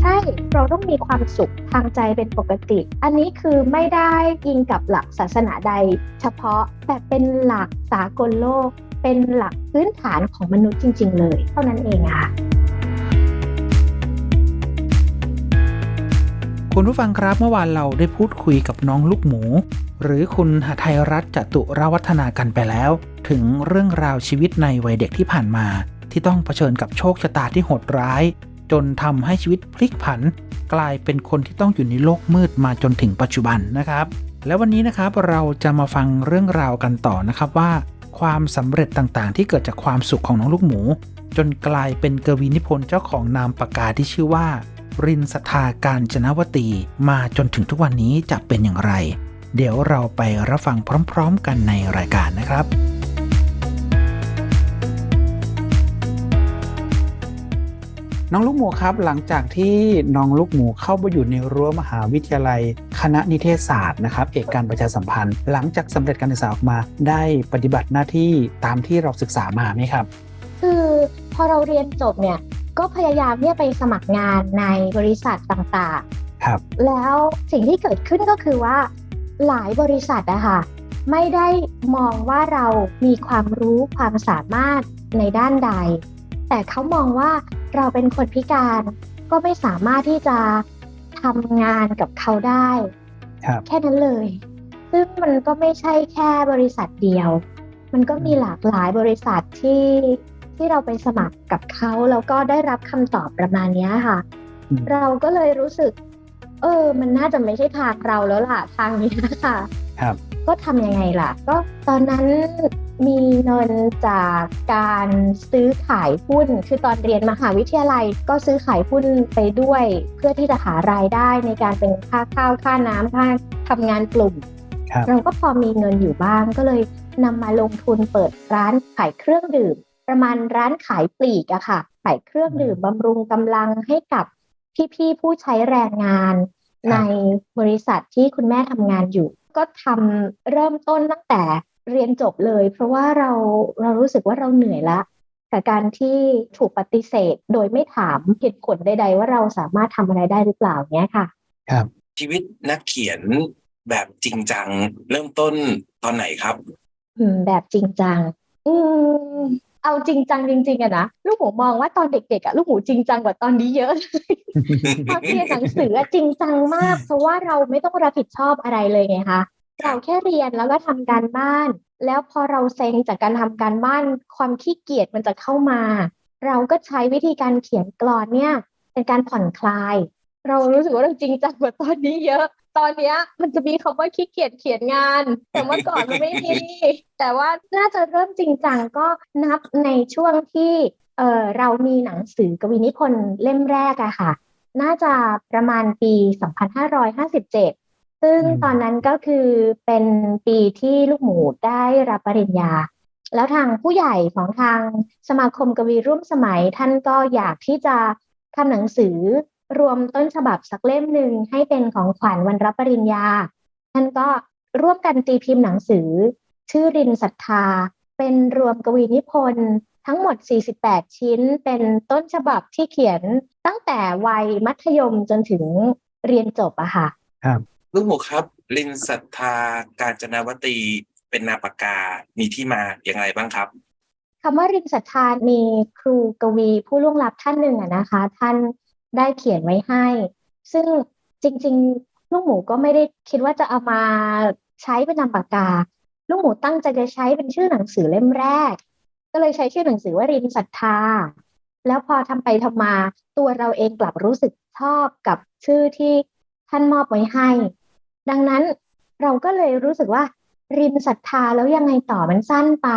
ใช่เราต้องมีความสุขทางใจเป็นปกติ อันนี้คือไม่ได้ยิงกับหลักศาสนาใด เฉพาะแต่เป็นหลักสากลโลก เป็นหลักพื้นฐานของมนุษย์จริง ๆ เลย เท่านั้นเองค่ะคุณผู้ฟังครับเมื่อวานเราได้พูดคุยกับน้องลูกหมู หรือคุณหทัยรัตจตุรวัฒนากันไปแล้ว ถึงเรื่องราวชีวิตในวัยเด็กที่ผ่านมา ที่ต้องเผชิญกับโชคชะตาที่โหดร้าย จนทำให้ชีวิตพลิกผัน กลายเป็นคนที่ต้องอยู่ในโลกมืดมาจนถึงปัจจุบันนะครับ และวันนี้นะครับเราจะมาฟังเรื่องราวกันต่อนะครับว่า ความสำเร็จต่างๆ ที่เกิดจากความสุขของน้องลูกหมู จนกลายเป็นกวีนิพนธ์เจ้าของนามปากกาที่ชื่อว่า รินสถาการจนวตีมาจนถึงทุกวันนี้จะเป็นอย่างไร เดี๋ยวเราไปรับฟังพร้อม ๆ กันในรายการนะครับ น้องลูกหมูครับหลังจากที่น้องลูกหมูเข้าไปอยู่ในรั้วมหาวิทยาลัย คณะนิเทศศาสตร์นะครับเอกการประชาสัมพันธ์ หลังจากสำเร็จการศึกษาออกมา ได้ปฏิบัติหน้าที่ตามที่เราศึกษามาไหมครับ คือพอเราเรียนจบเนี่ยก็พยายามเนี่ยไปสมัครงานในบริษัทต่างครับๆแล้วสิ่งที่เกิดขึ้นก็คือว่าหลายบริษัทอะค่ะไม่ได้มองว่าเรามีความรู้ความสามารถในด้านใด แต่เขามองว่า เราเป็นคนพิการก็ไม่สามารถที่จะทำงานกับเขาได้ ครับ แค่นั้นเลย ซึ่งมันก็ไม่ใช่แค่บริษัทเดียว มันก็มีหลากหลายบริษัทที่ที่เราไปสมัครกับเขาแล้วก็ได้รับคำตอบประมาณเนี้ยค่ะ อืม เราก็เลยรู้สึก เออ มันน่าจะไม่ใช่ทางเราแล้วล่ะทางนี้ค่ะ ครับ ก็ทำยังไงล่ะ ก็ตอนนั้น มีเงินจากการซื้อขายหุ้น คือตอนเรียนมหาวิทยาลัยก็ซื้อขายหุ้นไปด้วย เพื่อที่จะหารายได้ในการเป็นค่าข้าวค่าน้ำค่าทำงานกลุ่มครับเราก็พอมีเงินอยู่บ้างก็เลยนำมาลงทุนเปิดร้านขายเครื่องดื่ม ประมาณร้านขายปลีกอะค่ะ ขายเครื่องดื่มบำรุงกำลังให้กับพี่ๆผู้ใช้แรงงานครับในบริษัทที่คุณแม่ทำงานอยู่ ก็ทำเริ่มต้นตั้งแต่ เรียนจบเลย เพราะว่าเราเรารู้สึกว่าเราเหนื่อยละกับการที่ถูกปฏิเสธ โดยไม่ถามเหตุผลใด ๆ ว่าเราสามารถทำอะไรได้หรือเปล่าเนี้ยค่ะ ครับ ชีวิตนักเขียนแบบจริงจัง เริ่มต้นตอนไหนครับ อืม แบบจริงจัง อืมเอาจริงจังจริงๆอะนะลูกหมูมองว่าตอนเด็กๆอะลูกหมูจริงจังกว่าตอนนี้เยอะตอนเรียนหนังสืออะจริงจังมาก เพราะว่าเราไม่ต้องรับผิดชอบอะไรเลยไงคะ เราแค่เรียนแล้วก็ทำการบ้าน แล้วพอเราเซ็งจากการทำการบ้าน ความขี้เกียจมันจะเข้ามา เราก็ใช้วิธีการเขียนกลอนเนี่ย เป็นการผ่อนคลาย เรารู้สึกว่าเราจริงจังกว่าตอนนี้เยอะ ตอนเนี้ยมันจะมีคำว่าขี้เกียจเขียนงาน แต่เมื่อก่อนมันไม่มีแต่ว่าน่าจะเริ่มจริงจังก็นับในช่วงที่เออเรามีหนังสือกวีนิพนธ์เล่มแรกอะค่ะ น่าจะประมาณปี 2557 ซึ่งอืมตอนนั้นก็คือเป็นปีที่ลูกหมูได้รับปริญญา แล้วทางผู้ใหญ่ของทางสมาคมกวีร่วมสมัย ท่านก็อยากที่จะทำหนังสือรวมต้นฉบับสักเล่มหนึ่งให้เป็นของขวัญวันรับปริญญา ท่านก็ร่วมกันตีพิมพ์หนังสือ ชื่อรินศรัทธา เป็นรวมกวีนิพนธ์ทั้งหมด 48 ชิ้น เป็นต้นฉบับที่เขียนตั้งแต่วัยมัธยมจนถึงเรียนจบอะค่ะ ลูกหมูครับ ลินศรัทธาการจนาวตีเป็นนามปากกา มีที่มาอย่างไรบ้างครับคำว่ารินศรัทธามีครูกวีผู้ล่วงลับท่านหนึ่งอะนะคะ ท่านได้เขียนไว้ให้ ซึ่งจริง ๆ ลูกหมูก็ไม่ได้คิดว่าจะเอามาใช้เป็นนามปากกา ลูกหมูตั้งใจจะใช้เป็นชื่อหนังสือเล่มแรก ก็เลยใช้ชื่อหนังสือว่ารินศรัทธา แล้วพอทำไปทำมาตัวเราเองกลับรู้สึกชอบกับชื่อที่ท่านมอบไว้ให้ ดังนั้นเราก็เลยรู้สึกว่ารินศรัทธาแล้วยังไงต่อมันสั้นไป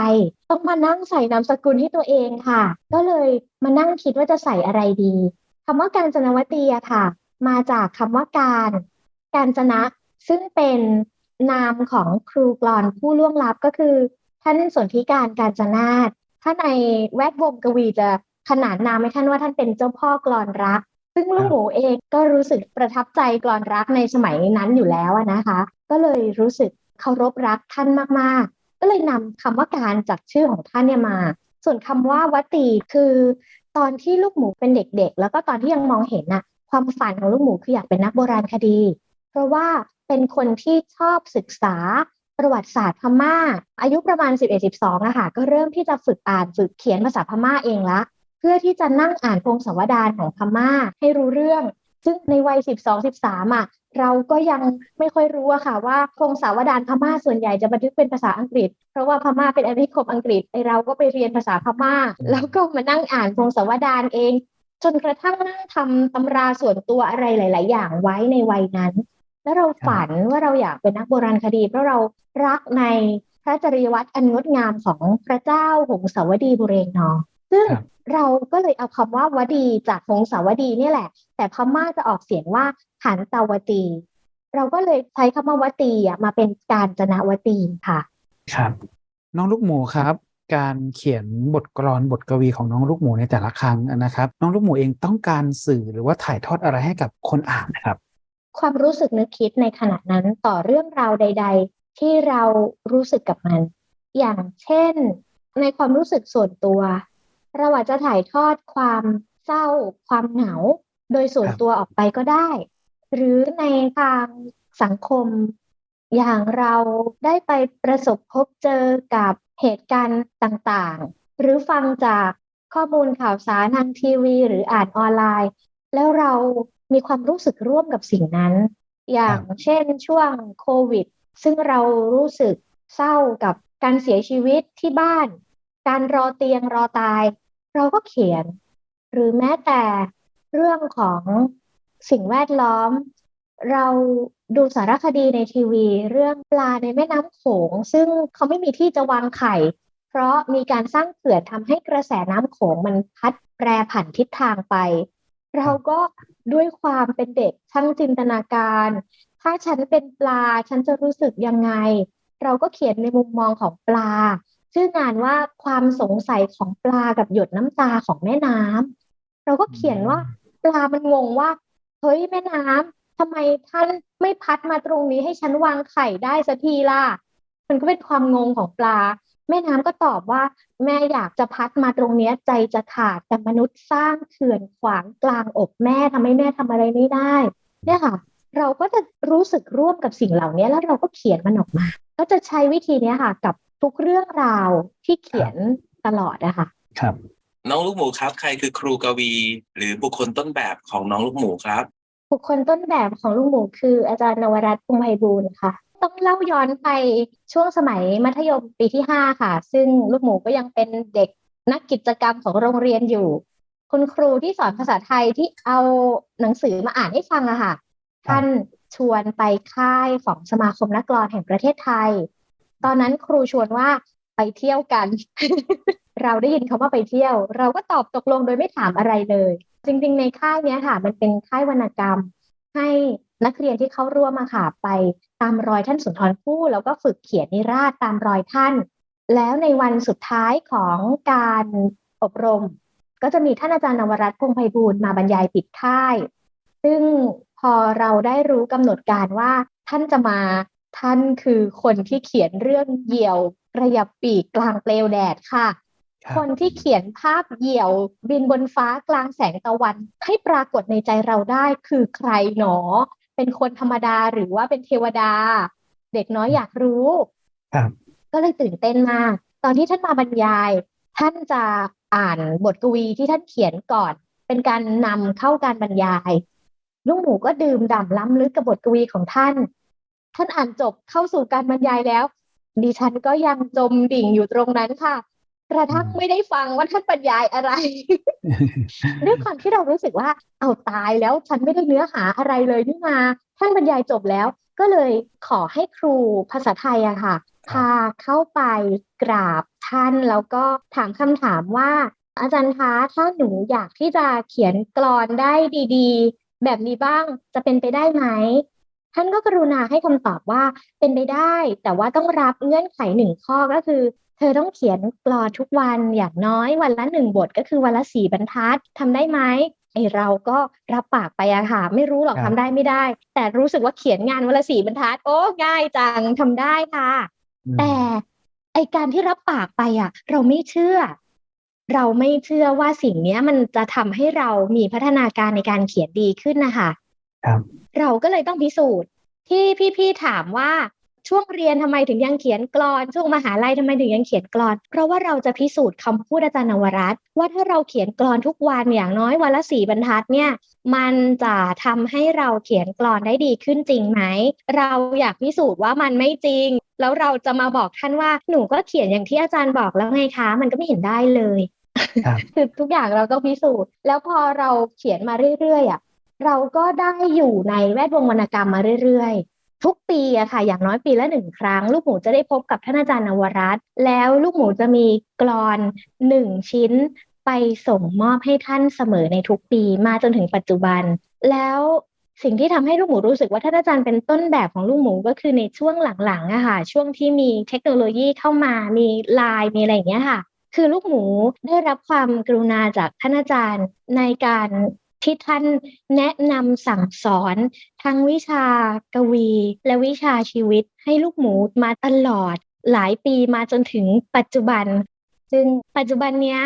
ต้องมานั่งใส่นามสกุลให้ตัวเองค่ะ ก็เลยมานั่งคิดว่าจะใส่อะไรดีคำว่าการจนวตีอะค่ะ มาจากคำว่าการ การจนะ ซึ่งเป็นนามของครูกลอนผู้ล่วงลับก็คือ ท่านสนธิการการจนาตถ้าในแวดวงกวีจะขนานนามให้ท่านว่าท่านเป็นเจ้าพ่อกลอนรัก ซึ่งลูกหมูเองก็รู้สึกประทับใจกลอนรักในสมัยนั้นอยู่แล้วอะนะคะ ก็เลยรู้สึกเคารพรักท่านมากๆ ก็เลยนำคำว่าการจากชื่อของท่านเนี่ยมา ส่วนคำว่าวตีคือ ตอนที่ลูกหมูเป็นเด็กๆ แล้วก็ตอนที่ยังมองเห็นน่ะความฝันของลูกหมูคืออยากเป็นนักโบราณคดี เพราะว่าเป็นคนที่ชอบศึกษาประวัติศาสตร์พม่า อายุประมาณ 11-12อะค่ะก็เริ่มที่จะฝึกอ่านฝึกเขียนภาษาพม่าเองละ เพื่อที่จะนั่งอ่านพงศาวดารของพม่าให้รู้เรื่อง ซึ่งในวัย 12-13อะเราก็ยังไม่ค่อยรู้อะค่ะว่าพงศาวดารพม่าส่วนใหญ่จะบันทึกเป็นภาษาอังกฤษ เพราะว่าพม่าเป็นอาณานิคมอังกฤษไอเราก็ไปเรียนภาษาพม่า แล้วก็มานั่งอ่านพงศาวดารเอง จนกระทั่งนั่งทำตำราส่วนตัวอะไรหลาย ๆ อย่างไว้ในวัยนั้น แล้วเราฝันว่าเราอยากเป็นนักโบราณคดี เพราะเรารักในพระจริยวัตรอันงดงามของพระเจ้าหงสาวดีบุเรงนอง ซึ่งครับเราก็เลยเอาคำว่าวดีจากหงสาวดีเนี่ยแหละ แต่พม่าจะออกเสียงว่าหันตาวตี เราก็เลยใช้คำว่าวตีอะมาเป็นการจนวตีค่ะ ครับ น้องลูกหมูครับ การเขียนบทกลอนบทกวีของน้องลูกหมูในแต่ละครั้งนะครับ น้องลูกหมูเองต้องการสื่อหรือว่าถ่ายทอดอะไรให้กับคนอ่านนะครับ ความรู้สึกนึกคิดในขณะนั้นต่อเรื่องราวใด ๆ ที่เรารู้สึกกับมัน อย่างเช่น ในความรู้สึกส่วนตัว เราอาจจะถ่ายทอดความเศร้า ความเหงา โดยส่วนตัวออกไปก็ได้ หรือในทางสังคม อย่างเราได้ไปประสบพบเจอกับเหตุการณ์ต่างๆ หรือฟังจากข้อมูลข่าวสารทางทีวี หรืออ่านออนไลน์ แล้วเรามีความรู้สึกร่วมกับสิ่งนั้น อย่างเช่นช่วงโควิด ซึ่งเรารู้สึกเศร้ากับการเสียชีวิตที่บ้าน การรอเตียงรอตาย เราก็เขียน หรือแม้แต่เรื่องของสิ่งแวดล้อม เราดูสารคดีในทีวี เรื่องปลาในแม่น้ำโขง ซึ่งเขาไม่มีที่จะวางไข่ เพราะมีการสร้างเขื่อนทำให้กระแสน้ำโขงมันพัดแปรผันทิศทางไป เราก็ด้วยความเป็นเด็กช่างจินตนาการ ถ้าฉันเป็นปลาฉันจะรู้สึกยังไง เราก็เขียนในมุมมองของปลา ชื่องานว่าความสงสัยของปลากับหยดน้ำตาของแม่น้ำเราก็เขียนว่าปลามันงงว่าเฮ้ยแม่น้ำทำไมท่านไม่พัดมาตรงนี้ให้ฉันวางไข่ได้สักทีล่ะ มันก็เป็นความงงของปลา แม่น้ำก็ตอบว่า แม่อยากจะพัดมาตรงเนี้ยใจจะขาดแต่มนุษย์สร้างเขื่อนขวางกลางอกแม่ทำให้แม่ทำอะไรไม่ได้ เนี่ยค่ะ เราก็จะรู้สึกร่วมกับสิ่งเหล่านี้แล้วเราก็เขียนมันออกมา ก็จะใช้วิธีเนี้ยค่ะกับ ทุกเรื่องราวที่เขียนตลอดอะค่ะครับ น้องลูกหมูครับ ใครคือครูกวี หรือบุคคลต้นแบบของน้องลูกหมูครับ บุคคลต้นแบบของลูกหมูคืออาจารย์นวรัตน์พงษ์ไพบูลย์ค่ะ ต้องเล่าย้อนไปช่วงสมัยมัธยมปีที่ห้าค่ะ ซึ่งลูกหมูก็ยังเป็นเด็กนักกิจกรรมของโรงเรียนอยู่ คุณครูที่สอนภาษาไทยที่เอาหนังสือมาอ่านให้ฟังอะค่ะท่านชวนไปค่ายของสมาคมนักกลอนแห่งประเทศไทย ตอนนั้นครูชวนว่าไปเที่ยวกัน เราได้ยินคำว่าไปเที่ยว เราก็ตอบตกลงโดยไม่ถามอะไรเลย จริง ๆ ในค่ายเนี้ยค่ะ มันเป็นค่ายวรรณกรรม ให้นักเรียนที่เข้าร่วมมาค่ะไปตามรอยท่านสุนทรภู่แล้วก็ฝึกเขียนนิราศตามรอยท่าน แล้วในวันสุดท้ายของการอบรม ก็จะมีท่านอาจารย์นวรัตน์พงไพบูลมาบรรยายปิดค่าย ซึ่งพอเราได้รู้กำหนดการว่าท่านจะมา ท่านคือคนที่เขียนเรื่องเหยี่ยวกระยับปีกกลางเปลวแดดค่ะครับคนที่เขียนภาพเหี่ยวบินบนฟ้ากลางแสงตะวัน ให้ปรากฏในใจเราได้คือใครหนอ เป็นคนธรรมดาหรือว่าเป็นเทวดา เด็กน้อยอยากรู้ครับก็เลยตื่นเต้นมาก ตอนที่ท่านมาบรรยาย ท่านจะอ่านบทกวีที่ท่านเขียนก่อน เป็นการนำเข้าการบรรยายลูกหมูก็ดื่มด่ำล้ำลึกกับบทกวีของท่าน ท่านอ่านจบเข้าสู่การบรรยายแล้ว ดิฉันก็ยังจมดิ่งอยู่ตรงนั้นค่ะกระทั่งไม่ได้ฟังว่าท่านบรรยายอะไรด้วยความที่เรารู้สึกว่า เอาตายแล้วฉันไม่ได้เนื้อหาอะไรเลยนี่มาท่านบรรยายจบแล้ว ก็เลยขอให้ครูภาษาไทยอะค่ะพาเข้าไปกราบท่านแล้วก็ถามคำถามว่า อาจารย์คะถ้าหนูอยากที่จะเขียนกลอนได้ดี ๆ แบบนี้บ้างจะเป็นไปได้ไหม ท่านก็กรุณาให้คำตอบว่าเป็นไปได้ แต่ว่าต้องรับเงื่อนไขหนึ่งข้อก็คือ เธอต้องเขียนกลอนทุกวันอย่างน้อยวันละหนึ่งบทก็คือวันละสี่บรรทัดทำได้ไหมไอเราก็รับปากไปอะค่ะ ไม่รู้หรอกครัทำบได้ไม่ได้ แต่รู้สึกว่าเขียนงานวันละสี่บรรทัด โอ้ง่ายจังทำได้ค่ะอืมแต่ไอการที่รับปากไปอะเราไม่เชื่อ เราไม่เชื่อว่าสิ่งเนี้ยมันจะทำให้เรามีพัฒนาการในการเขียนดีขึ้นนะคะ ครับ เราก็เลยต้องพิสูจน์ที่พี่ๆถามว่าช่วงเรียนทำไมถึงยังเขียนกลอน ช่วงมหาลัยทำไมถึงยังเขียนกลอน เพราะว่าเราจะพิสูจน์คำพูดอาจารย์นวรัตน์ว่าถ้าเราเขียนกลอนทุกวันอย่างน้อยวันละสี่บรรทัดเนี่ยมันจะทำให้เราเขียนกลอนได้ดีขึ้นจริงไหม เราอยากพิสูจน์ว่ามันไม่จริง แล้วเราจะมาบอกท่านว่าหนูก็เขียนอย่างที่อาจารย์บอกแล้วไงคะ มันก็ไม่เห็นได้เลยครับคือทุกอย่างเราต้องพิสูจน์ แล้วพอเราเขียนมาเรื่อยๆอะ เราก็ได้อยู่ในแวดวงวรรณกรรมมาเรื่อยๆ ทุกปีอะค่ะ อย่างน้อยปีละหนึ่งครั้ง ลูกหมูจะได้พบกับท่านอาจารย์นวรัตน์แล้วลูกหมูจะมีกลอนหนึ่งชิ้น ไปส่งมอบให้ท่านเสมอในทุกปีมาจนถึงปัจจุบัน แล้วสิ่งที่ทำให้ลูกหมูรู้สึกว่าท่านอาจารย์เป็นต้นแบบของลูกหมูก็คือในช่วงหลังๆอะค่ะ ช่วงที่มีเทคโนโลยีเข้ามามีไลน์มีอะไรอย่างเงี้ยค่ะ คือลูกหมูได้รับความกรุณาจากท่านอาจารย์ในการ ที่ท่านแนะนำสั่งสอน ทั้งวิชากวี และวิชาชีวิตให้ลูกหมูมาตลอด หลายปีมาจนถึงปัจจุบัน ซึ่งปัจจุบันเนี้ย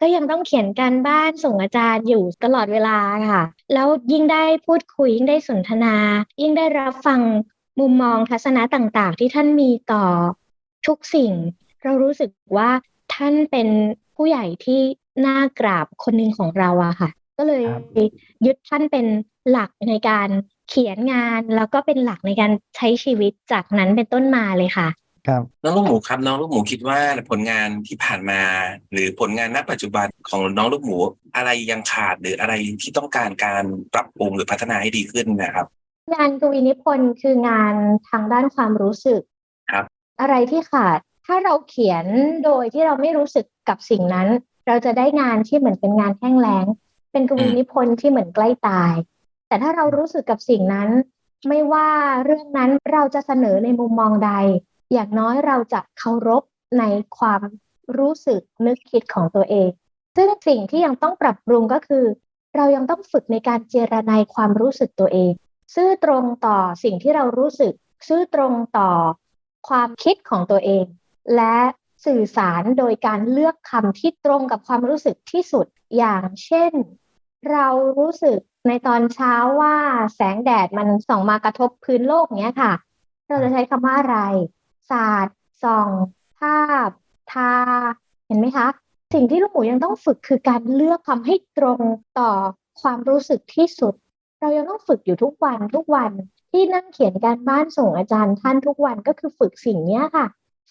ก็ยังต้องเขียนการบ้านส่งอาจารย์อยู่ตลอดเวลาค่ะ แล้วยิ่งได้พูดคุย ยิ่งได้สนทนา ยิ่งได้รับฟังมุมมองทัศนะต่างๆ ที่ท่านมีต่อทุกสิ่ง เรารู้สึกว่าท่านเป็นผู้ใหญ่ที่น่ากราบคนหนึ่งของเราอะค่ะ ก็เลยครับยึดท่านเป็นหลักในการเขียนงานแล้วก็เป็นหลักในการใช้ชีวิตจากนั้นเป็นต้นมาเลยค่ะ ครับน้องลูกหมูครับน้องลูกหมูคิดว่าผลงานที่ผ่านมา หรือผลงานณปัจจุบันของน้องลูกหมูอะไรยังขาดหรืออะไรที่ต้องการการปรับปรุงหรือพัฒนาให้ดีขึ้นนะครับ งานกวีนิพนธ์คืองานทางด้านความรู้สึกครับ อะไรที่ขาดถ้าเราเขียนโดยที่เราไม่รู้สึกกับสิ่งนั้น เราจะได้งานที่เหมือนเป็นงานแห้งแล้ง เป็นกวีนิพนธ์ที่เหมือนใกล้ตาย แต่ถ้าเรารู้สึกกับสิ่งนั้น ไม่ว่าเรื่องนั้นเราจะเสนอในมุมมองใด อย่างน้อยเราจะเคารพในความรู้สึกนึกคิดของตัวเอง ซึ่งสิ่งที่ยังต้องปรับปรุงก็คือ เรายังต้องฝึกในการเจรนายความรู้สึกตัวเอง ซื่อตรงต่อสิ่งที่เรารู้สึก ซื่อตรงต่อความคิดของตัวเอง และสื่อสารโดยการเลือกคำที่ตรงกับความรู้สึกที่สุด อย่างเช่น เรารู้สึกในตอนเช้าว่าแสงแดดมันส่องมากระทบพื้นโลกเนี้ยค่ะ เราจะใช้คำว่าอะไร ศาสตร์ส่อง ภาพ ทา เห็นไหมคะ สิ่งที่ลูกหมูยังต้องฝึกคือการเลือกคำให้ตรงต่อความรู้สึกที่สุด เรายังต้องฝึกอยู่ทุกวันทุกวันที่นั่งเขียนการบ้านส่งอาจารย์ท่านทุกวันก็คือฝึกสิ่งเนี้ยค่ะ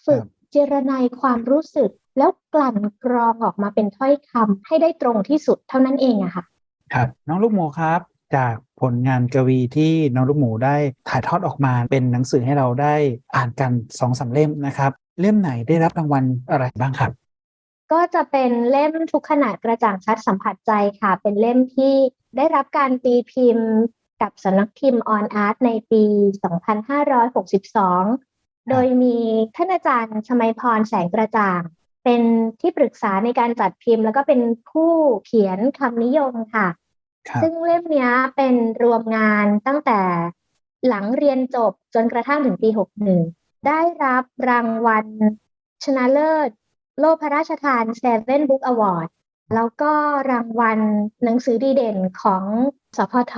ฝึกเจรนายความรู้สึกแล้วกลั่นกรองออกมาเป็นถ้อยคำให้ได้ตรงที่สุดเท่านั้นเองอะค่ะ ครับน้องลูกหมูครับ จากผลงานกวีที่น้องลูกหมูได้ถ่ายทอดออกมาเป็นหนังสือให้เราได้อ่านกันสองสามเล่มนะครับ เล่มไหนได้รับรางวัลอะไรบ้างครับ ก็จะเป็นเล่มทุกขนาดกระจ่างชัดสัมผัสใจค่ะ เป็นเล่มที่ได้รับการตีพิมพ์กับสำนักพิมพ์ออนอาร์ตในปี 2562 โดยมีท่านอาจารย์ชมัยพรแสงกระจ่าง เป็นที่ปรึกษาในการจัดพิมพ์ แล้วก็เป็นผู้เขียนคำนิยมค่ะ ครับซึ่งเล่มเนี้ยเป็นรวมงานตั้งแต่หลังเรียนจบจนกระทั่งถึงปี 61 ได้รับรางวัลชนะเลิศ โล่พระราชทาน Seven Book Award แล้วก็รางวัลหนังสือดีเด่นของสพท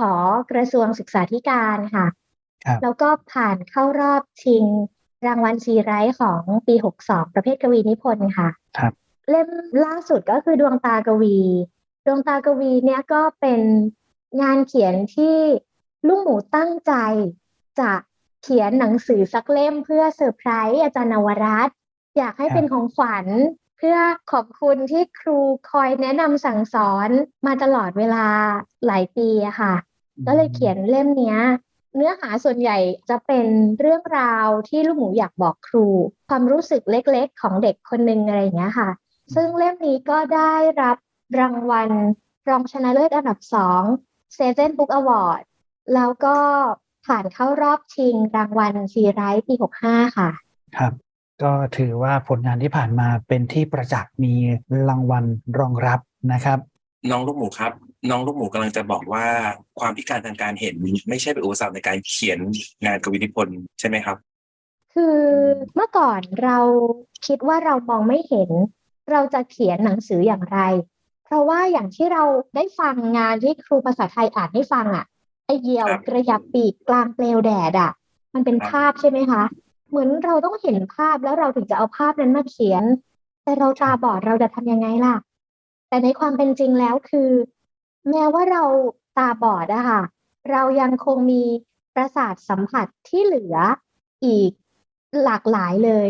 กระทรวงศึกษาธิการค่ะ ครับแล้วก็ผ่านเข้ารอบชิงรางวัลซีไรต์ของปี 62 ประเภทกวีนิพนธ์ค่ะ ครับ เล่มล่าสุดก็คือดวงตากวี ดวงตากวีเนี่ยก็เป็นงานเขียนที่ลุงหมูตั้งใจจะเขียนหนังสือสักเล่มเพื่อเซอร์ไพรส์อาจารย์นวรัตน์อยากให้เป็นของขวัญเพื่อขอบคุณที่ครูคอยแนะนำสั่งสอนมาตลอดเวลาหลายปีอะค่ะ ก็เลยเขียนเล่มเนี้ย เนื้อหาส่วนใหญ่จะเป็นเรื่องราวที่ลูกหมูอยากบอกครู ความรู้สึกเล็กๆ ของเด็กคนหนึ่งอะไรอย่างเงี้ยค่ะ ซึ่งเล่มนี้ก็ได้รับ รางวัล รองชนะเลิศอันดับสองเซเ n นบุ๊กอวอร์ดแล้วก็ผ่านเข้ารอบชิงรางวัลซีไรต์ปี 65 ค่ะ ครับ ก็ถือว่าผลงานที่ผ่านมาเป็นที่ประจักษ์มีรางวัลรองรับนะครับ น้องลูกหมูครับ น้องลูกหมูกำลังจะบอกว่าความพิการทางการเห็นไม่ใช่เป็นอุปสรรคในการเขียนงานกวีนิพนธ์ใช่ไหมครับคือเมื่อก่อนเราคิดว่าเรามองไม่เห็น เราจะเขียนหนังสืออย่างไร เพราะว่าอย่างที่เราได้ฟังงานที่ครูภาษาไทยอ่านให้ฟังอะไอเหยี่ยวครับกระยับปีกกลางเปลวแดดอะ มันเป็นครับภาพใช่ไหมคะ เหมือนเราต้องเห็นภาพแล้วเราถึงจะเอาภาพนั้นมาเขียน แต่เราตาบอดเราจะทำยังไงล่ะ แต่ในความเป็นจริงแล้วคือ แม้ว่าเราตาบอดอะค่ะ เรายังคงมีประสาทสัมผัสที่เหลืออีกหลากหลายเลย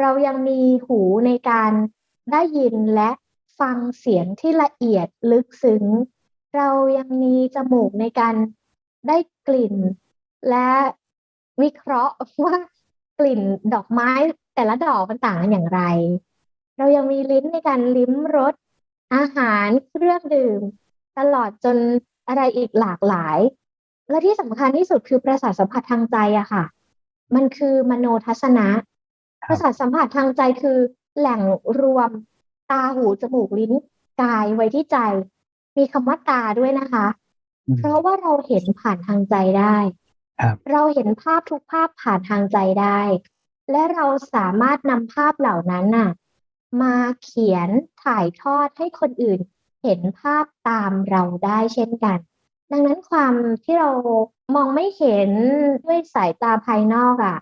เรายังมีหูในการได้ยินและ ฟังเสียงที่ละเอียดลึกซึ้ง เรายังมีจมูกในการได้กลิ่น และวิเคราะห์ว่ากลิ่นดอกไม้แต่ละดอกมันต่างกันอย่างไร เรายังมีลิ้นในการลิ้มรสอาหารเครื่องดื่ม ตลอดจนอะไรอีกหลากหลาย และที่สำคัญที่สุดคือประสาทสัมผัสทางใจอะค่ะ มันคือมโนทัศนะ ประสาทสัมผัสทางใจคือแหล่งรวม ตาหูจมูกลิ้นกายไว้ที่ใจ มีคำว่าตาด้วยนะคะอืมเพราะว่าเราเห็นผ่านทางใจได้ครับเราเห็นภาพทุกภาพผ่านทางใจได้ และเราสามารถนำภาพเหล่านั้นน่ะ มาเขียนถ่ายทอดให้คนอื่น เห็นภาพตามเราได้เช่นกัน ดังนั้นความที่เรามองไม่เห็นด้วยสายตาภายนอกอะ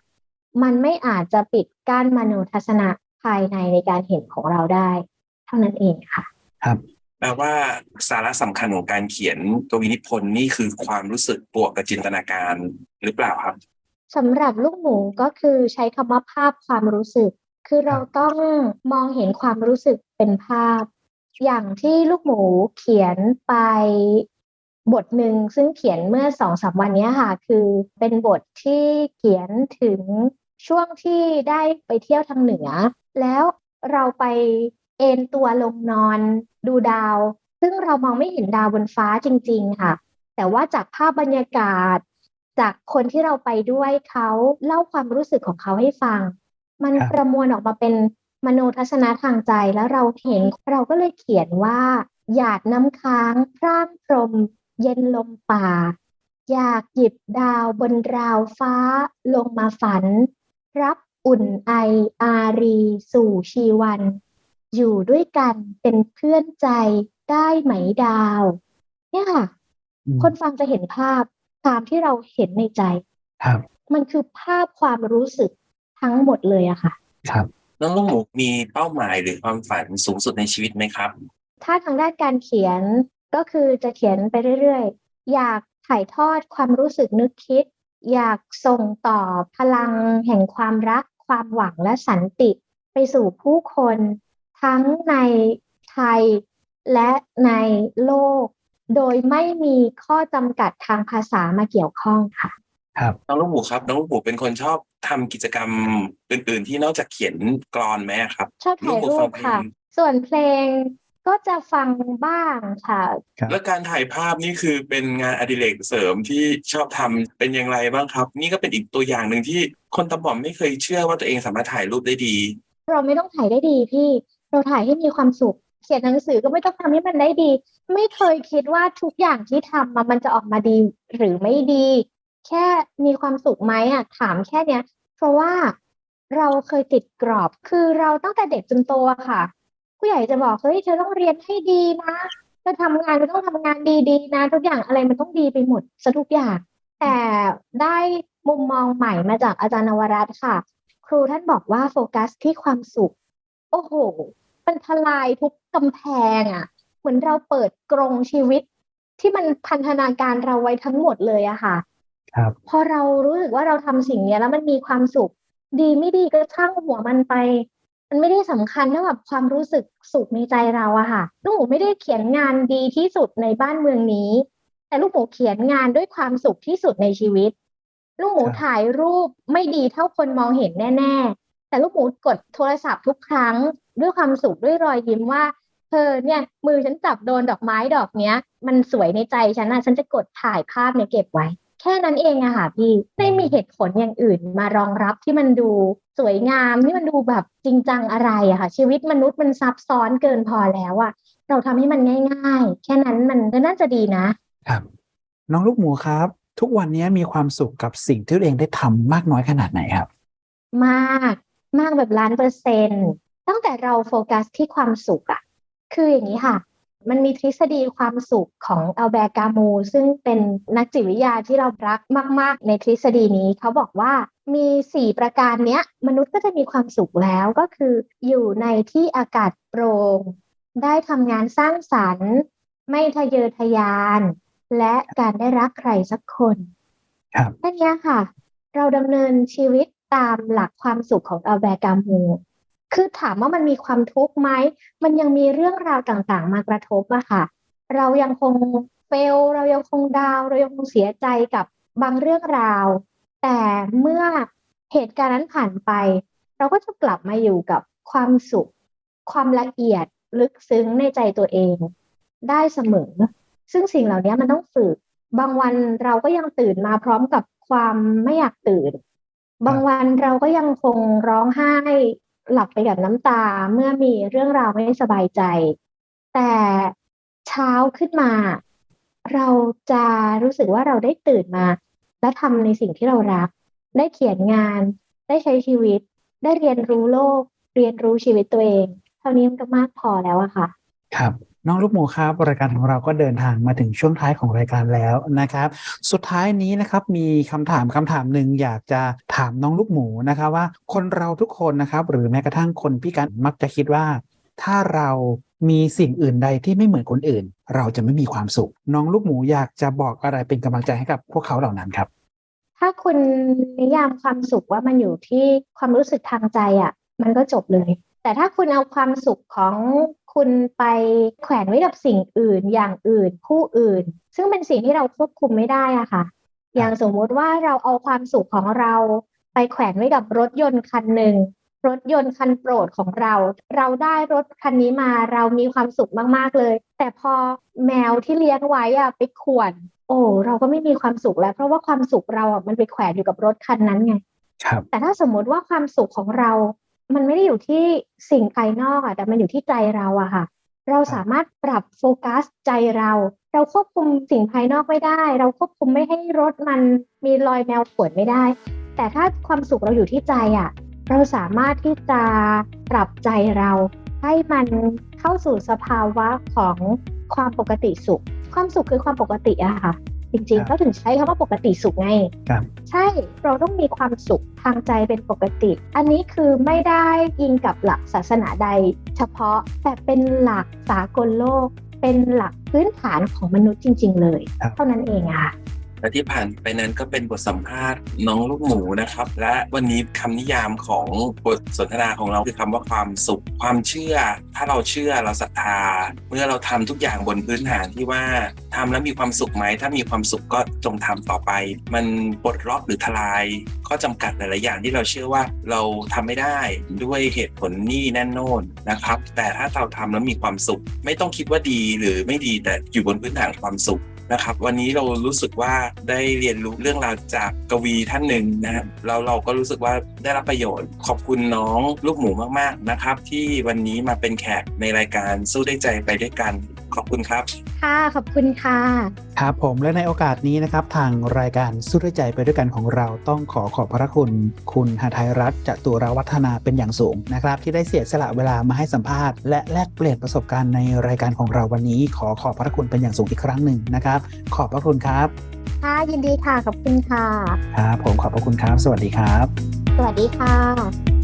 มันไม่อาจจะปิดกั้นมโนทัศนะภายในในการเห็นของเราได้เท่านั้นเองค่ะ ครับแปลว่าสาระสำคัญของการเขียนกวีนิพนธ์นี่คือความรู้สึกบวกกับจินตนาการหรือเปล่าครับสำหรับลูกหมูก็คือใช้คำว่าภาพความรู้สึก คือเราต้องมองเห็นความรู้สึกเป็นภาพ อย่างที่ลูกหมูเขียนไปบทหนึ่งซึ่งเขียนเมื่อสองสามวันเนี้ยค่ะ คือเป็นบทที่เขียนถึงช่วงที่ได้ไปเที่ยวทางเหนือ แล้วเราไป เอนตัวลงนอนดูดาว ซึ่งเรามองไม่เห็นดาวบนฟ้าจริง ๆ ค่ะ แต่ว่าจากภาพบรรยากาศ จากคนที่เราไปด้วยเขาเล่าความรู้สึกของเขาให้ฟัง มันครับประมวลออกมาเป็นมโนทัศนะทางใจแล้วเราเห็นเราก็เลยเขียนว่า หยาดน้ำค้างพร่างพรม เย็นลมป่า อยากหยิบดาวบนราวฟ้าลงมาฝัน รับอุ่นไออารีสู่ชีวัน อยู่ด้วยกันเป็นเพื่อนใจได้ไหมดาว เนี่ยค่ะอืมคนฟังจะเห็นภาพตามที่เราเห็นในใจ ครับ มันคือภาพความรู้สึกทั้งหมดเลยอะค่ะ ครับน้องลูกหมูมีเป้าหมายหรือความฝันสูงสุดในชีวิตไหมครับ ถ้าทางด้านการเขียนก็คือจะเขียนไปเรื่อยๆ อยากถ่ายทอดความรู้สึกนึกคิด อยากส่งต่อพลังแห่งความรัก ความหวังและสันติ ไปสู่ผู้คน ทั้งในไทยและในโลก โดยไม่มีข้อจำกัดทางภาษามาเกี่ยวข้องค่ะ ครับน้องลูกหมูครับน้องลูกหมูเป็นคนชอบทำกิจกรรมอื่น ๆ ที่นอกจากเขียนกรอนไหมครับชอบถ่ายรูลูกหมูฟัปงเพลงค่ะ ส่วนเพลงก็จะฟังบ้างค่ะครับแล้วการถ่ายภาพนี่คือเป็นงานอดิเรกเสริมที่ชอบทำเป็นอย่างไรบ้างครับ นี่ก็เป็นอีกตัวอย่างหนึ่งที่คนตาบอดไม่เคยเชื่อว่าตัวเองสามารถถ่ายรูปได้ดี เราไม่ต้องถ่ายได้ดีพี่ เราถ่ายให้มีความสุขเขียนหนังสือก็ไม่ต้องทำให้มันได้ดี ไม่เคยคิดว่าทุกอย่างที่ทำมามันจะออกมาดีหรือไม่ดี แค่มีความสุขไหมอะถามแค่เนี้ย เพราะว่าเราเคยติดกรอบ คือเราตั้งแต่เด็กจนโตค่ะ ผู้ใหญ่จะบอกเฮ้ยเธอต้องเรียนให้ดีนะจะทำงานก็ต้องทำงานดีๆนะ ทุกอย่างอะไรมันต้องดีไปหมดซะทุกอย่าง แต่ได้มุมมองใหม่มาจากอาจารย์นวรัตค่ะ ครูท่านบอกว่าโฟกัสที่ความสุข โอ้โห มันทลายทุกกำแพงอะเหมือนเราเปิดกรงชีวิตที่มันพันธนาการเราไว้ทั้งหมดเลยอะค่ะครับพอเรารู้สึกว่าเราทำสิ่งเนี้ยแล้วมันมีความสุข ดีไม่ดีก็ช่างหัวมันไป มันไม่ได้สำคัญเท่ากับความรู้สึกสุขในใจเราอะค่ะ ลูกหมูไม่ได้เขียนงานดีที่สุดในบ้านเมืองนี้ แต่ลูกหมูเขียนงานด้วยความสุขที่สุดในชีวิต ลูกหมูครับถ่ายรูปไม่ดีเท่าคนมองเห็นแน่ ๆ แต่ลูกหมูกดโทรศัพท์ทุกครั้ง ด้วยความสุขด้วยรอยยิ้มว่าเธอเนี่ยมือฉันจับโดนดอกไม้ดอกเนี้ย มันสวยในใจฉันนะฉันจะกดถ่ายภาพเนี่ยเก็บไว้ แค่นั้นเองอะค่ะพี่ไม่มีเหตุผลอย่างอื่นมารองรับที่มันดูสวยงามที่มันดูแบบจริงจังอะไรอะค่ะ ชีวิตมนุษย์มันซับซ้อนเกินพอแล้วอะเราทำให้มันง่าย ๆ แค่นั้นมันก็น่าจะดีนะครับ น้องลูกหมูครับ ทุกวันนี้มีความสุขกับสิ่งที่ตัวเองได้ทำมากน้อยขนาดไหนครับ มากมากแบบล้านเปอร์เซ็นต์ ตั้งแต่เราโฟกัสที่ความสุขอะคืออย่างนี้ค่ะ มันมีทฤษฎีความสุขของอัลแบร์กามู ซึ่งเป็นนักจิตวิทยาที่เรารักมาก ๆ ในทฤษฎีนี้เขาบอกว่ามีสี่ประการเนี้ย มนุษย์ก็จะมีความสุขแล้วก็คืออยู่ในที่อากาศโปร่งได้ทำงานสร้างสรรค์ ไม่ทะเยอทะยาน และการได้รักใครสักคนครับแค่เนี้ยค่ะ เราดำเนินชีวิตตามหลักความสุขของอัลแบร์กามู คือถามว่ามันมีความทุกข์ไหม มันยังมีเรื่องราวต่างๆ มากระทบอะค่ะ เรายังคงเฟล เรายังคงดาว เรายังคงเสียใจกับบางเรื่องราว แต่เมื่อเหตุการณ์นั้นผ่านไป เราก็จะกลับมาอยู่กับความสุข ความละเอียดลึกซึ้งในใจตัวเอง ได้เสมอ ซึ่งสิ่งเหล่านี้มันต้องฝึก บางวันเราก็ยังตื่นมาพร้อมกับความไม่อยากตื่น บางวันเราก็ยังคงร้องไห้ หลับไปกับน้ำตาเมื่อมีเรื่องราวไม่สบายใจ แต่เช้าขึ้นมา เราจะรู้สึกว่าเราได้ตื่นมา และทำในสิ่งที่เรารัก ได้เขียนงาน ได้ใช้ชีวิต ได้เรียนรู้โลก เรียนรู้ชีวิตตัวเอง เท่านี้มันก็มากพอแล้วอะค่ะ ครับ น้องลูกหมูครับรายการของเราก็เดินทางมาถึงช่วงท้ายของรายการแล้วนะครับ สุดท้ายนี้นะครับมีคำถามคำถามหนึ่งอยากจะถามน้องลูกหมูนะครับว่าคนเราทุกคนนะครับ หรือแม้กระทั่งคนพิการมักจะคิดว่า ถ้าเรามีสิ่งอื่นใดที่ไม่เหมือนคนอื่น เราจะไม่มีความสุข น้องลูกหมูอยากจะบอกอะไรเป็นกำลังใจให้กับพวกเขาเหล่านั้นครับ ถ้าคุณนิยามความสุขว่ามันอยู่ที่ความรู้สึกทางใจอะ มันก็จบเลย แต่ถ้าคุณเอาความสุขของ คุณไปแขวนไว้กับสิ่งอื่นอย่างอื่นผู้อื่น ซึ่งเป็นสิ่งที่เราควบคุมไม่ได้อะค่ะ อย่างสมมุติว่าเราเอาความสุขของเรา ไปแขวนไว้กับรถยนต์คันหนึ่งรถยนต์คันโปรดของเรา เราได้รถคันนี้มาเรามีความสุขมากๆเลย แต่พอแมวที่เลี้ยงไว้อะไปข่วน โอ้เราก็ไม่มีความสุขแล้ว เพราะว่าความสุขเราอะมันไปแขวนอยู่กับรถคันนั้นไง ครับ แต่ถ้าสมมติว่าความสุขของเรา มันไม่ได้อยู่ที่สิ่งภายนอกอะแต่มันอยู่ที่ใจเราอะค่ะ เราสามารถปรับโฟกัสใจเรา เราควบคุมสิ่งภายนอกไม่ได้ เราควบคุมไม่ให้รถมันมีรอยแมวขวนไม่ได้ แต่ถ้าความสุขเราอยู่ที่ใจอะเราสามารถที่จะปรับใจเรา ให้มันเข้าสู่สภาวะของความปกติสุข ความสุขคือความปกติอะค่ะ จริงๆเขาถึงใช้คำว่าปกติสุขไงครับใช่เราต้องมีความสุขทางใจเป็นปกติ อันนี้คือไม่ได้อิงกับหลักศาสนาใด เฉพาะแต่เป็นหลักสากลโลก เป็นหลักพื้นฐานของมนุษย์จริง ๆ เลยครับเท่านั้นเองอะค่ะ และที่ผ่านไปนั้นก็เป็นบทสัมภาษณ์น้องลูกหมูนะครับ และวันนี้คำนิยามของบทสนทนาของเราคือคำว่าความสุขความเชื่อ ถ้าเราเชื่อเราศรัทธา เมื่อเราทำทุกอย่างบนพื้นฐานที่ว่าทำแล้วมีความสุขไหมถ้ามีความสุขก็จงทำต่อไป มันปลดล็อกหรือทลายข้อจำกัดหลายๆอย่างที่เราเชื่อว่าเราทำไม่ได้ด้วยเหตุผลนี่แน่นโน่นนะครับ แต่ถ้าเราทำแล้วมีความสุข ไม่ต้องคิดว่าดีหรือไม่ดีแต่อยู่บนพื้นฐานความสุข นะครับ วันนี้เรารู้สึกว่าได้เรียนรู้เรื่องราวจากกวีท่านหนึ่งนะครับเราเราก็รู้สึกว่าได้รับประโยชน์ ขอบคุณน้องลูกหมูมากๆนะครับ ที่วันนี้มาเป็นแขกในรายการสู้ได้ใจไปด้วยกัน ขอบคุณครับ ค่ะขอบคุณค่ะครับผมและในโอกาสนี้นะครับทางรายการสู้ด้วยใจไปด้วยกันของเราต้องขอขอบพระคุณ คุณหาไทยรัฐจตุรวัฒนาเป็นอย่างสูงนะครับ ที่ได้เสียสละเวลามาให้สัมภาษณ์และแลกเปลี่ยนประสบการณ์ในรายการของเราวันนี้ ขอขอบพระคุณเป็นอย่างสูงอีกครั้งหนึ่งนะครับ ขอบพระคุณครับค่ะยินดีค่ะขอบคุณค่ะครับผมขอบพระคุณครับ สวัสดีครับ สวัสดีค่ะ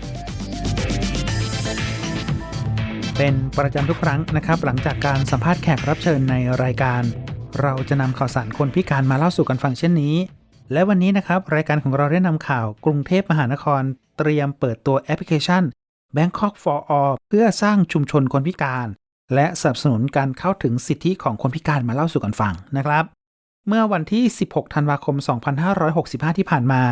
เป็นประจำทุกครั้งนะครับ หลังจากการสัมภาษณ์แขกรับเชิญในรายการ เราจะนำข่าวสารคนพิการมาเล่าสู่กันฟังเช่นนี้ และวันนี้นะครับ รายการของเราได้นำข่าวกรุงเทพมหานคร เตรียมเปิดตัวแอปพลิเคชัน Bangkok for All เพื่อสร้างชุมชนคนพิการ และสนับสนุนการเข้าถึงสิทธิของคนพิการมาเล่าสู่กันฟังนะครับ เมื่อวันที่ 16 ธันวาคม 2565 ที่ผ่านมา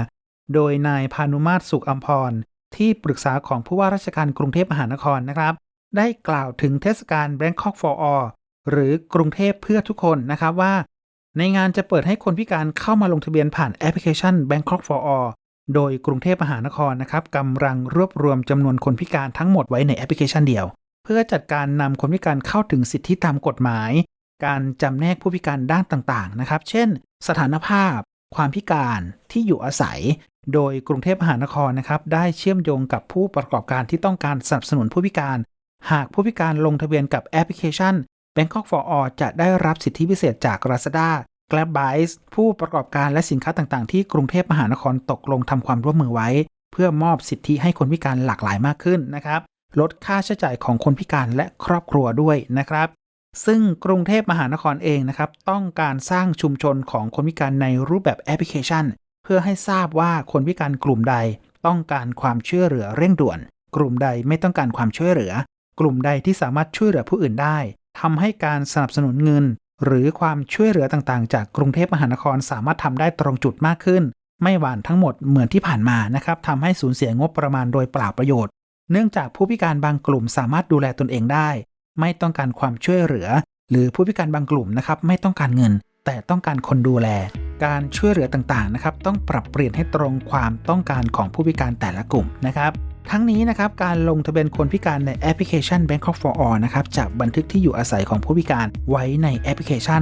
โดยนายพานุมาตรสุขอัมพรที่ปรึกษาของผู้ว่าราชการกรุงเทพมหานครนะครับ ได้กล่าวถึงเทศกาล Bangkok for All หรือกรุงเทพเพื่อทุกคนนะครับว่า ในงานจะเปิดให้คนพิการเข้ามาลงทะเบียนผ่านแอปพลิเคชัน Bangkok for All โดยกรุงเทพมหานครนะครับกำลังรวบรวมจำนวนคนพิการทั้งหมดไว้ในแอปพลิเคชันเดียว เพื่อจัดการนำคนพิการเข้าถึงสิทธิตามกฎหมาย การจำแนกผู้พิการด้านต่างๆนะครับ เช่น สถานภาพ ความพิการที่อยู่อาศัย โดยกรุงเทพมหานครนะครับได้เชื่อมโยงกับผู้ประกอบการที่ต้องการสนับสนุนผู้พิการ หากผู้พิการลงทะเบียนกับแอปพลิเคชัน Bangkok for All จะได้รับสิทธิพิเศษจาก Lazada Grabbuys ผู้ประกอบการและสินค้าต่างๆ ที่กรุงเทพมหานครตกลงทำความร่วมมือไว้ เพื่อมอบสิทธิให้คนพิการหลากหลายมากขึ้นนะครับ ลดค่าใช้จ่ายของคนพิการและครอบครัวด้วยนะครับ ซึ่งกรุงเทพมหานครเองนะครับ ต้องการสร้างชุมชนของคนพิการในรูปแบบแอปพลิเคชัน เพื่อให้ทราบว่าคนพิการกลุ่มใด ต้องการความช่วยเหลือเร่งด่วน กลุ่มใดไม่ต้องการความช่วยเหลือ กลุ่มใดที่สามารถช่วยเหลือผู้อื่นได้ทำให้การสนับสนุนเงิน หรือความช่วยเหลือต่างๆ จากกรุงเทพมหานครสามารถทำได้ตรงจุดมากขึ้น ไม่หวานทั้งหมดเหมือนที่ผ่านมานะครับทำให้สูญเสียงบประมาณโดยเปล่าประโยชน์ เนื่องจากผู้พิการบางกลุ่มสามารถดูแลตนเองได้ ไม่ต้องการความช่วยเหลือ หรือผู้พิการบางกลุ่มนะครับไม่ต้องการเงิน แต่ต้องการคนดูแล การช่วยเหลือต่างๆนะครับต้องปรับเปลี่ยนให้ตรงความต้องการของผู้พิการแต่ละกลุ่มนะครับ ทั้งนี้นะครับการลงทะเบียนคนพิการในแอปพลิเคชัน Bangkok for All นะครับจะบันทึกที่อยู่อาศัยของผู้พิการไว้ในแอปพลิเคชัน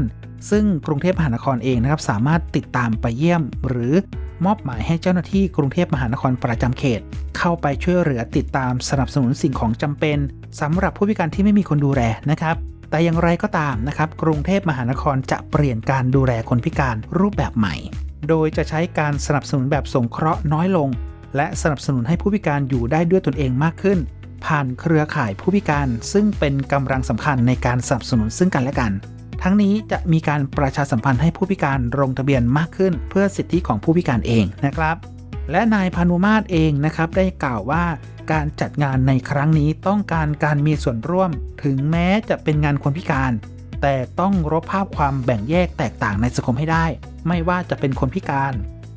ซึ่งกรุงเทพมหานครเองนะครับสามารถติดตามไปเยี่ยม หรือมอบหมายให้เจ้าหน้าที่กรุงเทพมหานครประจำเขต เข้าไปช่วยเหลือติดตามสนับสนุนสิ่งของจำเป็นสำหรับผู้พิการที่ไม่มีคนดูแลนะครับแต่อย่างไรก็ตามนะครับกรุงเทพมหานครจะเปลี่ยนการดูแลคนพิการรูปแบบใหม่ โดยจะใช้การสนับสนุนแบบสงเคราะห์น้อยลง และสนับสนุนให้ผู้พิการอยู่ได้ด้วยตนเองมากขึ้น ผ่านเครือข่ายผู้พิการซึ่งเป็นกำลังสำคัญในการสนับสนุนซึ่งกันและกัน ทั้งนี้จะมีการประชาสัมพันธ์ให้ผู้พิการลงทะเบียนมากขึ้น เพื่อสิทธิของผู้พิการเองนะครับ และนายพานุมาตรเองนะครับได้กล่าวว่าการจัดงานในครั้งนี้ต้องการการมีส่วนร่วม ถึงแม้จะเป็นงานคนพิการ แต่ต้องลบภาพความแบ่งแยกแตกต่างในสังคมให้ได้ ไม่ว่าจะเป็นคนพิการ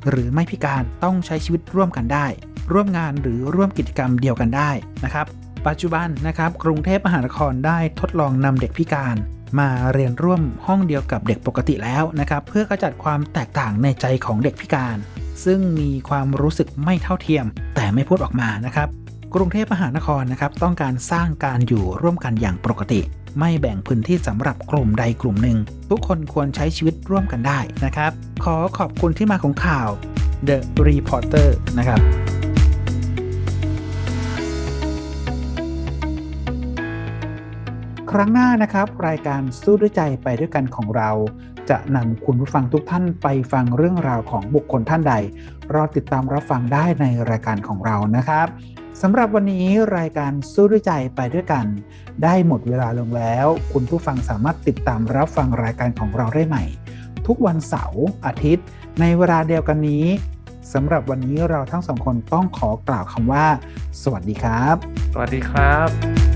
หรือไม่พิการต้องใช้ชีวิตร่วมกันได้ ร่วมงานหรือร่วมกิจกรรมเดียวกันได้นะครับ ปัจจุบันนะครับกรุงเทพมหานครได้ทดลองนำเด็กพิการมาเรียนร่วมห้องเดียวกับเด็กปกติแล้วนะครับเพื่อกระจัดความแตกต่างในใจของเด็กพิการ ซึ่งมีความรู้สึกไม่เท่าเทียม แต่ไม่พูดออกมานะครับ กรุงเทพมหานครนะครับต้องการสร้างการอยู่ร่วมกันอย่างปกติ ไม่แบ่งพื้นที่สำหรับกลุ่มใดกลุ่มหนึ่ง ทุกคนควรใช้ชีวิตร่วมกันได้นะครับ ขอขอบคุณที่มาของข่าว The Reporter นะครับครั้งหน้านะครับ รายการสู้ด้วยใจไปด้วยกันของเรา จะนำคุณผู้ฟังทุกท่านไปฟังเรื่องราวของบุคคลท่านใด รอติดตามรับฟังได้ในรายการของเรานะครับ สำหรับวันนี้รายการสู้ด้วยใจไปด้วยกัน ได้หมดเวลาลงแล้ว คุณผู้ฟังสามารถติดตามรับฟังรายการของเราได้ใหม่ ทุกวันเสาร์อาทิตย์ ในเวลาเดียวกันนี้สำหรับวันนี้เราทั้งสองคนต้องขอกล่าวคำว่า สวัสดีครับ สวัสดีครับ